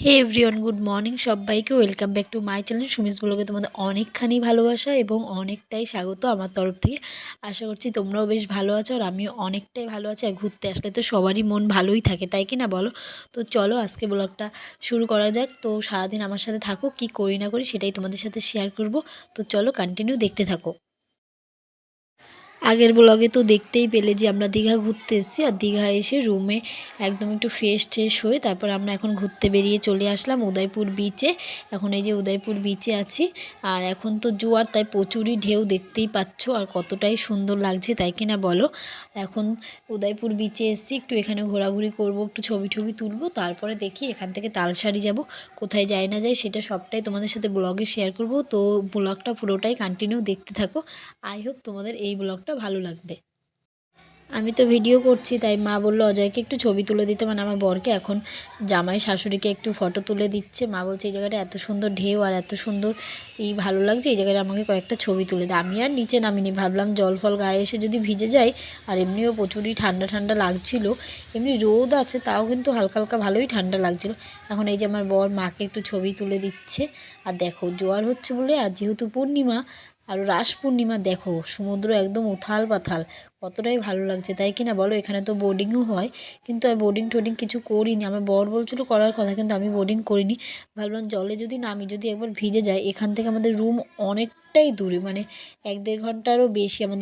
হে everyone good morning সবাইকে welcome back to my channel Sumi's ব্লগে তোমাদের অনেকখানি ভালোবাসা এবং অনেকটাই স্বাগত আমার তরফ থেকে। আশা করছি তোমরাও বেশ ভালো আছো আর আমিও অনেকটাই ভালো আছি। আর ঘুরতে আসলে তো সবারই মন ভালোই থাকে, তাই কি না বলো? তো চলো আজকে ব্লগটা শুরু করা যাক। তো সারাদিন আমার সাথে থাকো, কি করি না করি সেটাই তোমাদের সাথে শেয়ার করব। তো চলো কন্টিনিউ দেখতে থাকো। আগের ব্লগে তো দেখতেই পেলে যে আমরা দীঘা ঘুরতে এসেছি আর দীঘা এসে রুমে একদম একটু ফ্রেশ ট্রেশ হয়ে তারপর আমরা এখন ঘুরতে বেরিয়ে চলে আসলাম উদয়পুর বিচে এখন এই যে উদয়পুর বিচে আছি আর এখন তো জোয়ার তাই প্রচুরই ঢেউ দেখতেই পাচ্ছ আর কতটাই সুন্দর লাগছে তাই কি না বলো। এখন উদয়পুর বিচে এসেছি, একটু এখানে ঘোরাঘুরি করব, একটু ছবি টবি তুলবো, তারপরে দেখি এখান থেকে তালসারি যাব, কোথায় যাই না যাই সেটা সবটাই তোমাদের সাথে ব্লগে শেয়ার করব। তো ব্লগটা পুরোটাই কন্টিনিউ দেখতে থাকো। আই হোপ তোমাদের এই ব্লগটা ভালো লাগবে। আমি তো ভিডিও করছি, তাই মা বলল, অজয়কে একটু ছবি তুলে দিতে। মানে আমার বরকে এখন জামাই শাশুড়িকে একটু ফটো তুলে দিচ্ছে। মা বলছে, এই জায়গাটা এত সুন্দর ঢেউ আর এত সুন্দর, এই ভালো লাগছে, এই জায়গাটা আমাকে কয়েকটা ছবি তুলে দেয় আমি আর নিচে নামিনি, ভাবলাম জল ফল গায়ে এসে যদি ভিজে যাই আর এমনিও প্রচুরই ঠান্ডা ঠান্ডা লাগছিল, এমনি রোদ আছে, তাও কিন্তু হালকা হালকা ভালোই ঠান্ডা লাগছিল। এখন এই যে আমার বর মাকে একটু ছবি তুলে দিচ্ছে, আর দেখো, জোয়ার হচ্ছে বলে, আর যেহেতু পূর্ণিমা আর রাস পূর্ণিমা দেখো, সমুদ্র একদম উথাল পাথাল, কতটাই ভালো লাগছে, তাই কি না বলো? এখানে তো বোর্ডিংও হয়, কিন্তু আর বোর্ডিং টোডিং কিছু করিনি। আমার বর বলছিল করার কথা, কিন্তু আমি বোর্ডিং করিনি। ভাবলাম জলে যদি নামি, যদি একবার ভিজে যায় এখান থেকে আমাদের রুম অনেকটাই দূরে মানে এক দেড় ঘন্টারও বেশি আমাদের